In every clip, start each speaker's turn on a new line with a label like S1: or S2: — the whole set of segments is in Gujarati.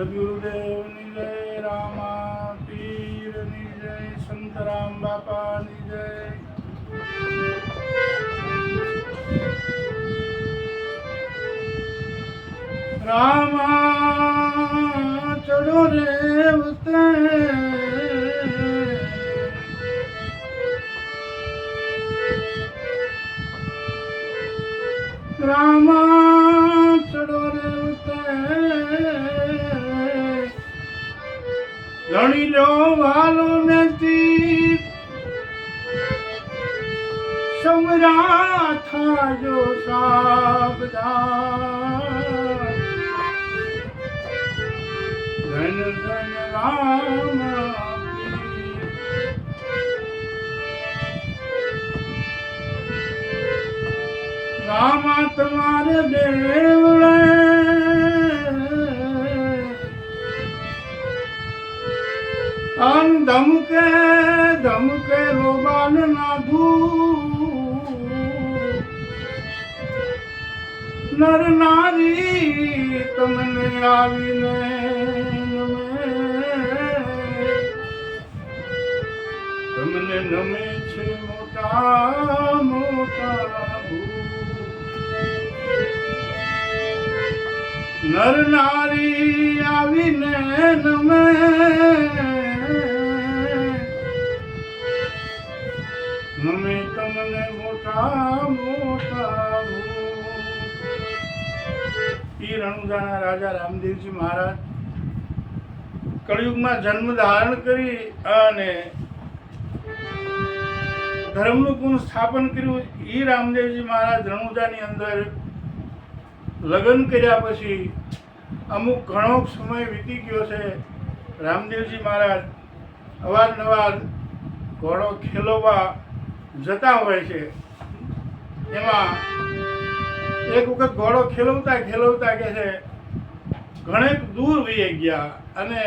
S1: સદગુરુદેવની જય રામા પીરની જય સંતરામ બાપાની જય રામા, ચડો રે ઉતે રામા, ચડો રે ઉતે ધણી લો વાલો નથી સમરા થાજો સાબદા ધન ધન રામ. રામા તમારે દેવળે અન ધમકે ધમકે રોબાન નાધુ. નર નારી તમને આવીને તમને નમે છે મોટા મોટા. નર નારી આવીને નમે. ઈ રણુજાના રાજા રામદેવજી મહારાજ કળિયુગમાં જન્મ ધારણ કરી અને ધર્મનું પુનઃ સ્થાપન કર્યું. ઈ રામદેવજી મહારાજ રણુજાની અંદર લગ્ન કર્યા પછી અમુક ઘણો સમય વીતી ગયો છે. રામદેવજી મહારાજ અવારનવાર ઘોડો ખેલોવા જતા હોય છે. એમાં એક વખત ઘોડો ખેલવતા ખેલવતા કે છે ઘણે દૂર વહી ગયા અને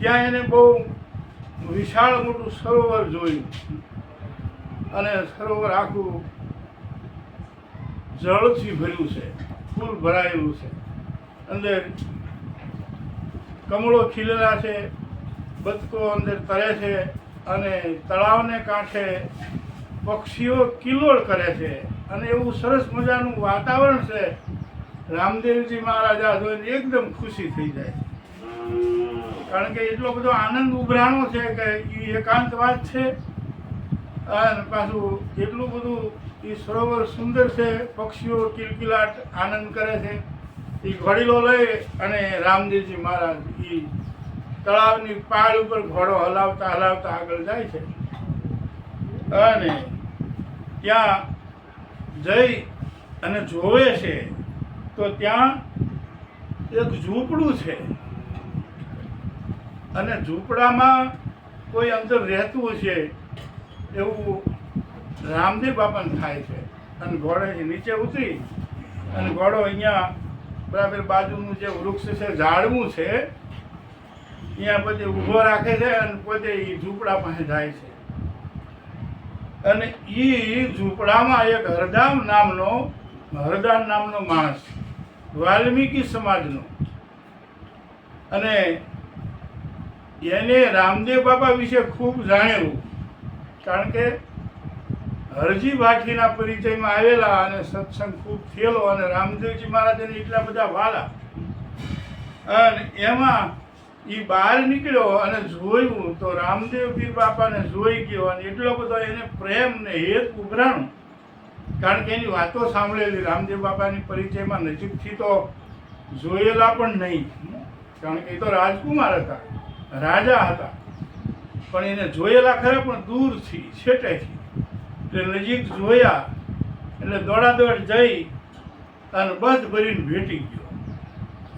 S1: ત્યાં એને બહુ વિશાળ મોટું સરોવર જોયું. અને સરોવર આખું જળથી ભર્યું છે, ફૂલ ભરાયેલું છે. અંદર કમળો ખીલેલા છે, બતકો અંદર તરે છે અને તળાવને કાંઠે પક્ષીઓ કિલોળ કરે છે અને એવું સરસ મજાનું વાતાવરણ છે. રામદેવજી મહારાજ જોઈને એકદમ ખુશી થઈ જાય કારણ કે એટલો બધો આનંદ ઉભરાણો છે કે એ એકાંતવાદ છે. અને પાછું એટલું બધું એ સરોવર સુંદર છે, પક્ષીઓ કિલકિલાટ આનંદ કરે છે. એ ઘોડીલો લઈ અને રામદેવજી મહારાજ એ તળાવની પાળ ઉપર ઘોડો હલાવતા હલાવતા આગળ જાય છે. અને ત્યાં જઈ અને જોવે છે, તો ત્યાં એક ઝૂંપડું છે. અને ઝૂંપડામાં કોઈ અંદર રહેતું છે એવું રામદેવ બાપાને થાય છે. અને ઘોડે નીચે ઉતરી અને ઘોડો અહીંયા બરાબર બાજુનું જે વૃક્ષ છે, ઝાડવું છે અહીંયા પછી ઊભો રાખે છે અને પોતે એ ઝૂંપડા પાસે જાય છે. અને એ ઝૂંપડામાં એક હરદામ નામનો હરદાન નામનો માણસ, વાલ્મીકી સમાજનો. અને એને રામદેવ બાબા વિશે ખૂબ જાણેલું કારણ કે હરજી ભાટીના પરિચયમાં આવેલા અને સત્સંગ ખૂબ થયેલો અને રામદેવજી મહારાજને એટલા બધા વાલા. અને એમાં એ બહાર નીકળ્યો અને જોયું તો રામદેવ પીર બાપાને જોઈ ગયો અને એટલો બધો એને પ્રેમ ને હેત ઉભરાણું. કારણ કે એની વાતો સાંભળેલી રામદેવ બાપાની પરિચયમાં નજીકથી તો જોયેલા પણ નહીં. કારણ કે એ તો રાજકુમાર હતા, રાજા હતા. પણ એને જોયેલા ખરા પણ દૂરથી, છેટેથી. એટલે નજીક જોયા, એટલે દોડાદોડ જઈ અને બધ ભરીને ભેટી ગયો.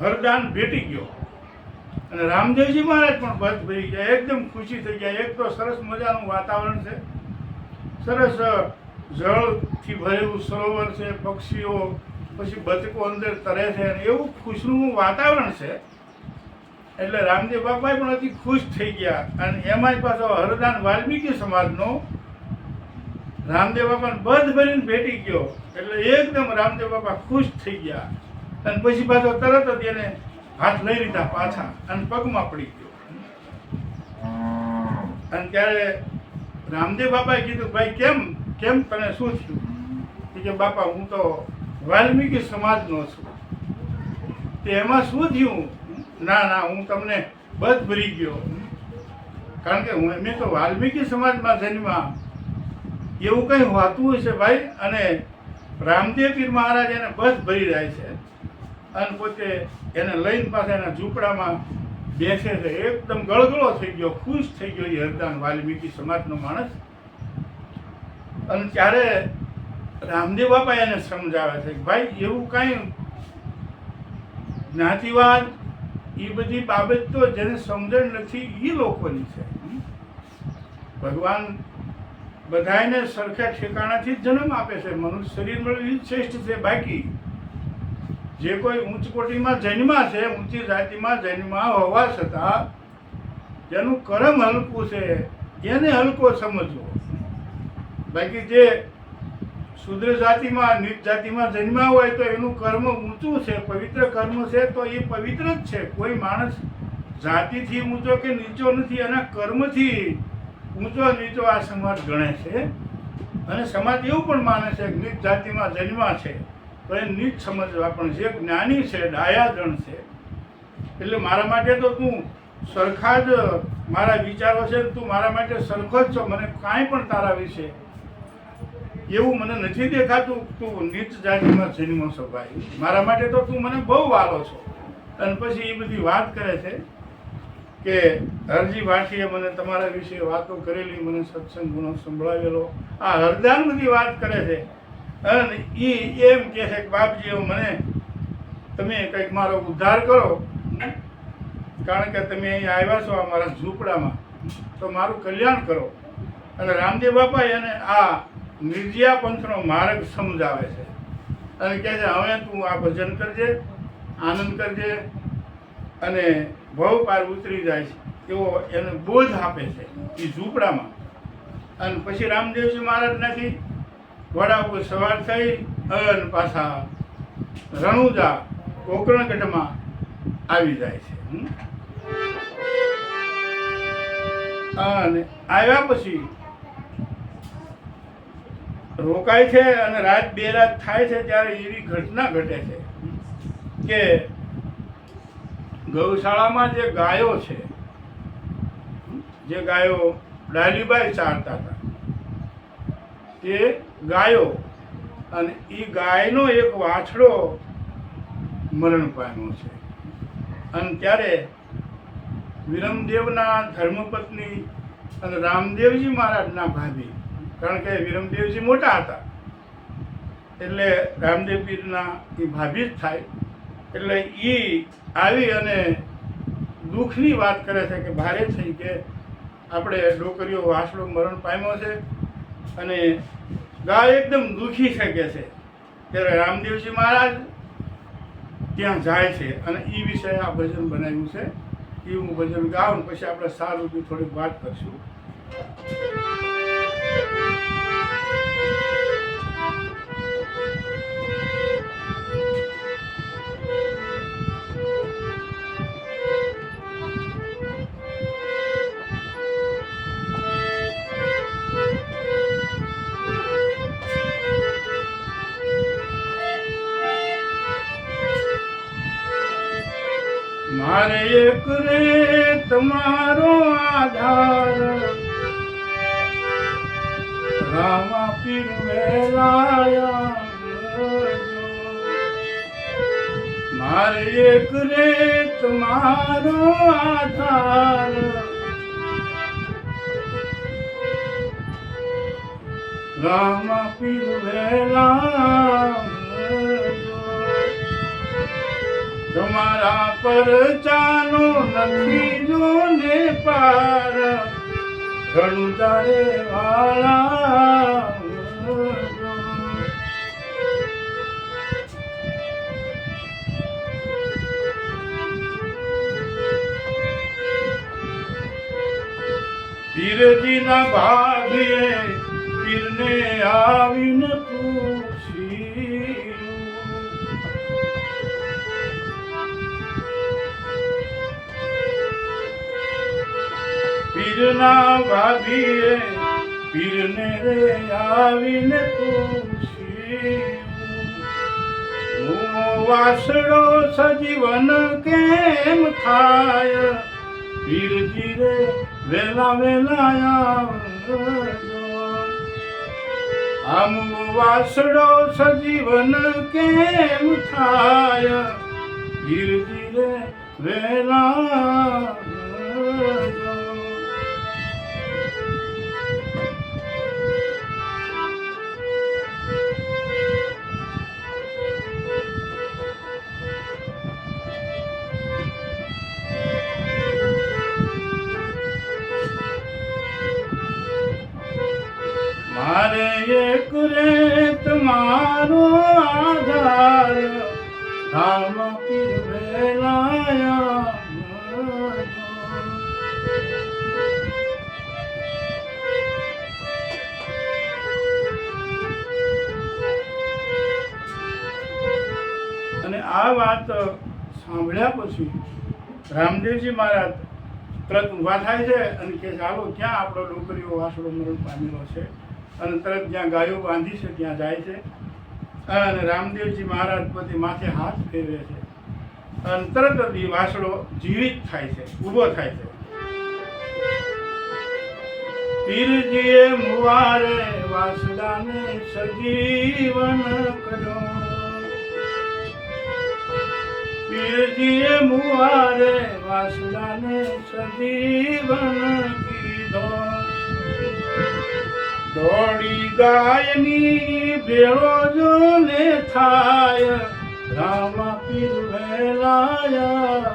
S1: હરદાન ભેટી ગયો. અને રામદેવજી મહારાજ પણ બધ ભરી ગયા, એકદમ ખુશી થઈ ગયા. એક તો સરસ મજાનું વાતાવરણ છે. સરસ જળથી ભરેલું સરોવર છે, પક્ષીઓ, પછી બતકો અંદર તરે છે અને એવું ખુશનું વાતાવરણ છે. એટલે રામદેવ બાપાએ પણ અતિ ખુશ થઈ ગયા. અને એમાં જ પાછો હરદાન વાલ્મીકી સમાજનો રામદેવ બાપાને બધ ભરીને ભેટી ગયો. એટલે એકદમ રામદેવ બાપા ખુશ થઈ ગયા. અને પછી પાછો તરત જ એને હાથ લઈ લીધા પાછા અને પગમાં પડી ગયો. અને ત્યારે રામદેવ બાપાએ કીધું, ભાઈ, કેમ કેમ તને શું થયું? કે બાપા, હું તો વાલ્મીકી સમાજનો છું. તે એમાં શું થયું? ના ના, હું તમને બધ ભરી ગયો. કારણ કે હું મેં તો વાલ્મીકી સમાજમાં જન્મા એવું કંઈ હોતું હશે ભાઈ? અને રામદેવ પીર મહારાજ એને બસ ભરી જાય છે. અને પોતે એને લઈને પાસે એના ઝૂંપડામાં બેસે છે. એકદમ ગળગળો થઈ ગયો, ખુશ થઈ ગયો એ હરદાન વાલ્મીકી સમાજનો માણસ. અને ત્યારે રામદેવ બાપા એને સમજાવે છે કે ભાઈ, એવું કાંઈ જ્ઞાતિવાદ, એ બધી બાબત તો જેને સમજણ નથી એ લોકોની છે. ભગવાન બધાને સરખા ઠેકાણાથી જ જન્મ આપે છે. મનુષ્ય શરીર મળ્યું શ્રેષ્ઠ છે, બાકી જે કોઈ ઉચ્ચ કોટીમાં જન્મા છે, ઊંચી જાતિમાં જન્મા હોવા છતાં જેનું કર્મ હલકું છે, એને હલકો સમજવો. બાકી જે શુદ્ર જાતિમાં નીચ જાતિમાં જન્મા હોય તો એનું કર્મ ઊંચું છે, પવિત્ર કર્મ છે, તો એ પવિત્ર જ છે. કોઈ માણસ જાતિથી ઊંચો કે નીચો નથી, એના કર્મથી ઊંચો, નીચો આ સમાજ ગણે છે. અને સમાજ એવું પણ માને છે નીચ જાતિમાં જન્મા છે. તો એ નીચ સમજવા પણ જે જ્ઞાની છે, ડાયાજણ છે. એટલે મારા માટે તો તું સરખા જ મારા વિચારો છે તું મારા માટે સરખો જ છો. મને કાંઈ પણ તારા વિશે એવું મને નથી દેખાતું. તું નીચ જાતિમાં જન્મો છો ભાઈ. મારા માટે તો તું મને બહુ વાલો છો. અને પછી એ બધી વાત કરે છે કે હરજી ભાટીએ મને તમારા વિશે વાતો કરેલી, મને સત્સંગ ગુનો સંભળાવેલો. આ હરદાન બધી વાત કરે છે. અને એ એમ કહે છે કે બાપજી મને તમે કંઈક મારો ઉદ્ધાર કરો. કારણ કે તમે અહીંયા આવ્યા છો અમારા ઝૂંપડામાં, તો મારું કલ્યાણ કરો. અને રામદેવ બાપા એને આ નિર્જયા પંથનો માર્ગ સમજાવે છે. અને કહે છે, હવે તું આ ભજન કરજે, આનંદ કરજે, અને ભવ પાર ઉતરી જાય છે. એવો એને બોધ આપે છે એ ઝૂંપડામાં. અને પછી રામદેવજી મહારાજનાથી ઘોડા ઉપર સવાર થઈ અને પાછા રણુજા કોકણગઢમાં આવી જાય છે. અને આવ્યા પછી રોકાય છે અને રાત બે રાત થાય છે ત્યારે એવી ઘટના ઘટે છે કે ગૌશાળામાં જે ગાયો છે જે ગાયો ડાલીબાઈ ચારતા હતા. તે ગાયો. અને એ ગાયનો એક વાછડો મરણ પામ્યો છે. અને ત્યારે વિરમદેવના ધર્મપત્ની અને રામદેવજી મહારાજના ભાભી, કારણ કે વિરમદેવજી મોટા હતા. એટલે રામદેવ પીરના એ ભાભી જ થાય. એટલે એ આવી અને દુઃખની વાત કરે છે કે ભારે થઈ કે આપણે ડોકરીઓ વાસડો મરણ પામ્યો છે. અને ગાય એકદમ દુઃખી છે કે છે. ત્યારે રામદેવજી મહારાજ ત્યાં જાય છે અને એ વિષય આ ભજન બનાવ્યું છે. એ હું ભજન ગાઉં પછી આપણે સારું થોડીક વાત કરશું. મારે એક રે તમારો આધાર. રામા પીર વેલાયા મારે એક રે તમારો આધાર. રામા પીર વેલા તમારા પર ચાનો નથી જોને પાર. ઘણું તારે વાળા. પીરજીના ભાગે પીરને આવીને પીરના ભાભીએ પીરને રે આવીને પૂછ્યું વાસડો સજીવન કેમ થાય? પીરજી રે વેલા વેલા આવજો. આમ વાસડો સજીવન કેમ થાય? ધીરે ધીરે વેલા તમારો આધાર. ધામ અને આ વાત સાંભળ્યા પછી રામદેવજી મહારાજ તરત ઊભા થાય છે અને કે ચાલો, ક્યાં આપણો ડોકરીઓ વાસડો મરણ પામેલો છે? અને તરત જ્યાં ગાયો બાંધી છે, ત્યાં જાય છે. અને રામદેવજી મહારાજ પોતે માથે હાથ ફેરવે છે. અને તરત જ વાસડો જીવિત થાય છે, ઊભો થાય છે. પીરજીએ મુવારે વાસડાને સજીવન કર્યો. પીરજીએ મુવારે વાસડાને સજીવન દોડી ગાયની ભેળો જો ને થાય. રામા પીર વેલાયા.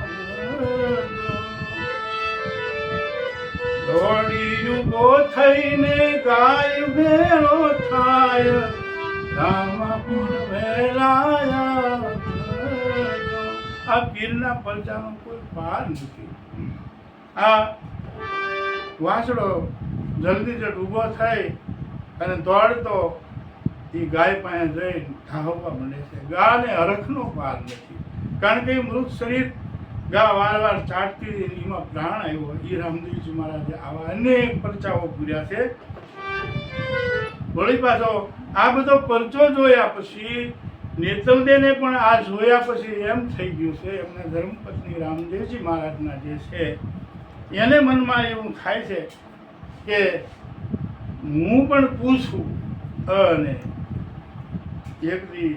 S1: દોડી ઊભો થઈને ગાય ભેળો થાય. રામા પીર વેલાયા. આ પીરના પલચાનો કોઈ પાર નથી. આ વાસડો જલ્દી જ ઊભો થઈ. અને દોડતો એ ગાય પાસે જઈને ધાવવા માંડે છે. ગાને હરખનો પાર નથી. કારણ કે મૃત શરીર ગા વાર વાર ચાટતી એમાં પ્રાણ આવ્યો. એ રામદેવજી મહારાજે આવા અનેક પરચાઓ પૂર્યા છે. વળી પાછો આ બધો પરચો જોયા પછી નેતલદેને પણ આ જોયા પછી એમ થઈ ગયું છે, એમના ધર્મપત્ની રામદેવજી મહારાજના જે છે, એને મનમાં એવું થાય છે કે હું પણ પૂછું, અને એક દી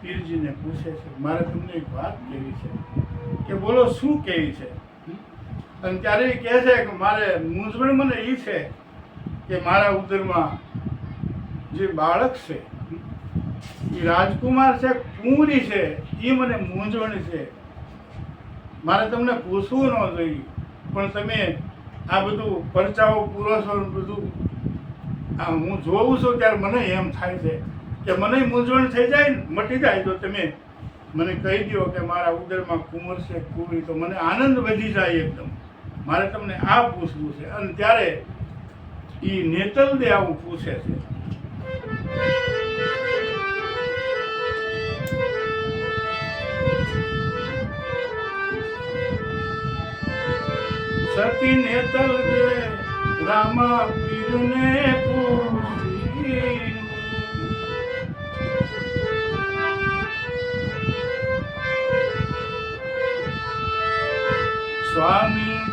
S1: પીરજીને પૂછે છે, મારે તમને એક વાત કહેવી છે? કે બોલો, શું કહેવી છે? અને ત્યારે કહે છે કે, મારે મૂંઝવણ મને એ છે કે મારા ઉદરમાં જે બાળક છે, એ રાજકુમાર છે, કુંવરી છે એ મને મૂંઝવણ છે. મારે તમને પૂછવું ન જોઈએ, પણ તમે આ બધું પરચાઓ પૂરો છો બધું હું જોઉં છું ત્યારે મને એમ થાય છે કે મને મૂંઝવણ થઈ જાય ને, મટી જાય તો તમે મને કહી દો કે મારા ઉદરમાં કુંવર છે, કુંવરી, તો મને આનંદ વધી જાય એકદમ. મારે તમને આ પૂછવું છે અને ત્યારે એ નેતલ દે આવું પૂછે છે. સતી નેતલ દે રામા સ્વામી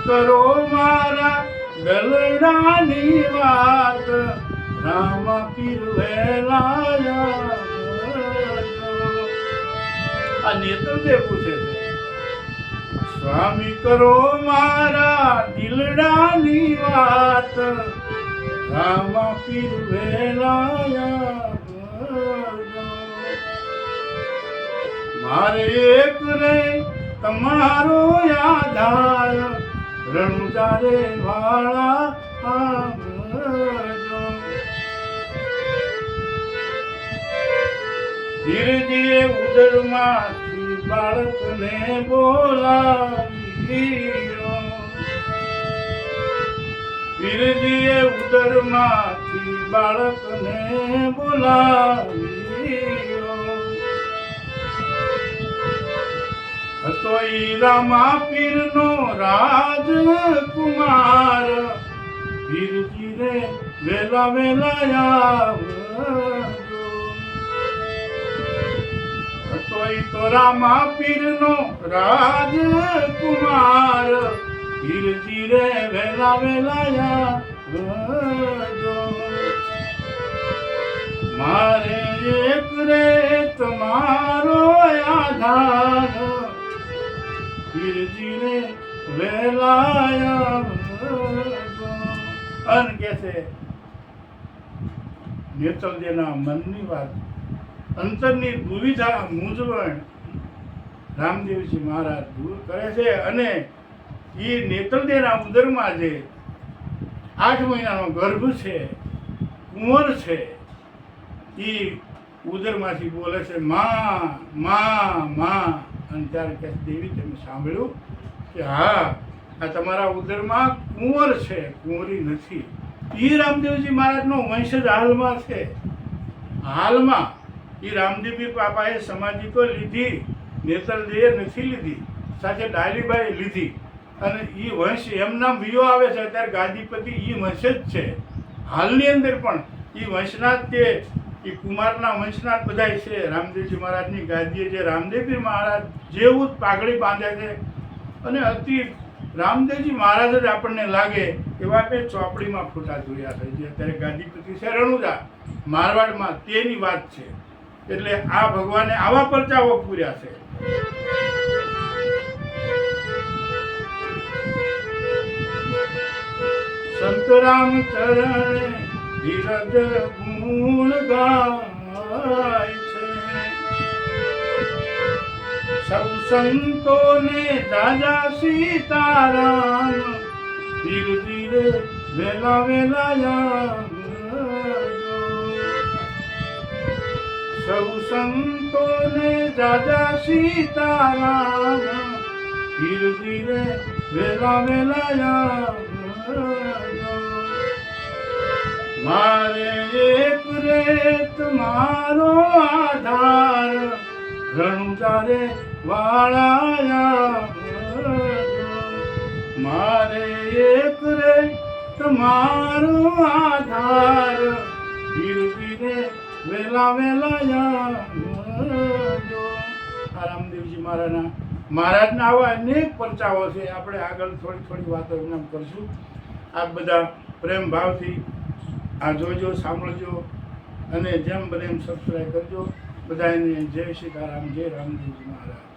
S1: કરો મારા ગલડાની વાત, રામ પીર વેલાયા આ નેતરદેવ પૂછે છે. સ્વામી કરો મારા દિલડાની વાત રામ પીર વેલાયા મારે એક રે તમારો આધાર રણુજારે વાળા. ધીરજીએ ઉદરમાંથી બાળકને બોલાવ્યો ધીરજીએ ઉદરમાંથી બાળકને બોલાવ્યો. તોય રામા પીરનો રાજકુમાર. પીરજી રે વેલા વેલા આવજો તોય તો રામા પીરનો રાજકુમાર. પીરજી રે વેલા વેલાયા મારે એક રે તમારો આધાર. પીરજી રે વેલાયા અન કે છે નેતલદેના મનની વાત. અંતરની દુવિધા મૂંઝવણ રામદેવજી મહારાજ દૂર કરે છે અને એ નેત્રદેના ઉદરમાં જે આઠ મહિનાનો ગર્ભ છે કુંવર છે એ ઉદરમાંથી બોલે છે, માં માં માં. અને ત્યારે કે દેવી, તમે સાંભળ્યું કે હા, આ તમારા ઉદરમાં કુંવર છે, કુંવરી નથી. એ રામદેવજી મહારાજનો વંશજ હાલમાં છે. હાલમાં એ રામદેવજી બાપાએ સમાધિ તો લીધી નેતરદેએ નથી લીધી, સાથે ડાલીબાઈ લીધી. અને એ વંશ એમના વિયો આવે છે, અત્યારે ગાદીપતિ એ વંશ જ છે. હાલની અંદર પણ એ વંશના જ તે એ કુમારના વંશના જ બધાય છે. રામદેવજી મહારાજની ગાદીએ જે રામદેવજી મહારાજ જેવું જ પાઘડી બાંધે છે. અને અતિ રામદેવજી મહારાજ જ આપણને લાગે એવા બે ચોપડીમાં ફોટા જોયા છે અત્યારે ગાદીપતિ છે રણુજા મારવાડમાં તેની વાત છે. એટલે આ ભગવાને આવા પરચાઓ પૂર્યા છે. સંત રામ ચરણ ધીરજ ગુણ ગાય છે સૌ સંતોને દાદા સીતારામ ધીરે ધીરે વેલા વેલા આવજો. સૌ સંતોને દાદા સીતારામ ધીરે ધીરે વેલા વેલા આવજો. મારે એક રેત મારો આધાર. ઘણું તારે વાળાયા મારે એક રેત તમારો આધાર. ધીરે વેલા વેલા આવજો. આ રામદેવજી મહારાજના આવા અનેક પરચાઓ છે. આપણે આગળ થોડી થોડી વાતો એમને કરશું. આપ બધા પ્રેમ ભાવથી આ જોજો, સાંભળજો અને જેમ બને એમ સબસ્ક્રાઈબ કરજો. બધાને જય સીતારામ જય રામદેવજી મહારાજ.